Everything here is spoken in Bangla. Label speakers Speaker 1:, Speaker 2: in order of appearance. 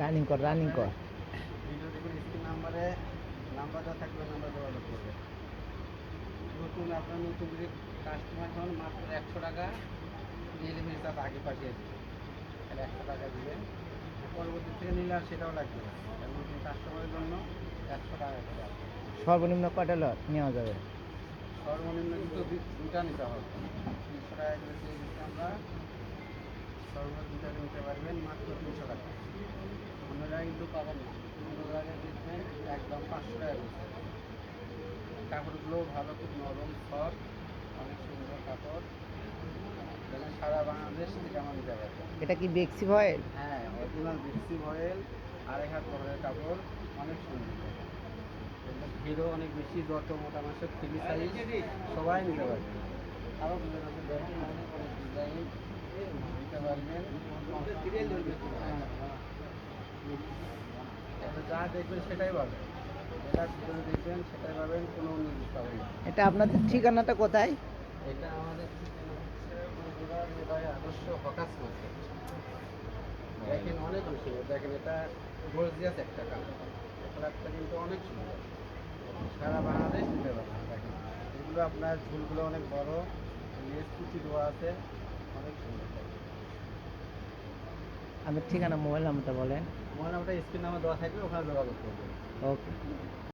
Speaker 1: রানিং কর রানিং কর।
Speaker 2: ভিডিও দেখুন স্ক্রিন নাম্বারে নাম্বার দেওয়া থাকলে নাম্বার যোগাযোগ করবে। নতুন আপনার নতুন কাস্টমার মাত্র একশো টাকা ডেলিভারি চার্জ আগে পাঠিয়ে তাহলে একশো টাকা দিবেন পরবর্তী থেকে নিলে আর সেটাও লাগবে না। নতুন কাস্টমারের জন্য একশো টাকা।
Speaker 1: সর্বনিম্ন কয়টা লট নেওয়া যাবে?
Speaker 2: সর্বনিম্ন কিন্তু দুটা নিতে হবে। তিনশো টাকা নিতে পারবেন মাত্র তিনশো টাকা। অন্য জায়গায় কিন্তু পাবেন না। অন্য জায়গায় দেখবেন একদম পাঁচশো টাকা কাপড়গুলো ভালো খুব নরম সফট অনেক সুন্দর কাপড়। সারা বাংলাদেশ থেকে আমার নিতে পারবেন
Speaker 1: এটা কি বেক্সি ভয়েল
Speaker 2: হ্যাঁ অরিজিনাল বেক্সি ভয়েল আড়াই হাত বহরের কাপড় অনেক সুন্দর। ভিড়ও অনেক বেশি যত মোটা মাসের সাইজ সবাই নিতে পারবে। আরও অনেক ডিজাইন এটা যা দেখবেন সেটাই পাবেন যেটা দেখবেন সেটাই পাবেন কোনো
Speaker 1: এটা আপনাদের ঠিকানাটা কোথায়?
Speaker 2: এটা আমাদের আদর্শ অনেক দেখেন এটা একটা কালার কিন্তু অনেক সুন্দর সারা দেখেন এগুলো আপনার ঝুলগুলো অনেক বড় আছে, অনেক সুন্দর।
Speaker 1: আপনার ঠিকানা মোবাইল নাম্বারটা বলেন।
Speaker 2: মোবাইল নাম্বারটা স্ক্রিন নাম্বার দেওয়া থাকবে ওখানে যোগাযোগ করবেন।
Speaker 1: ওকে।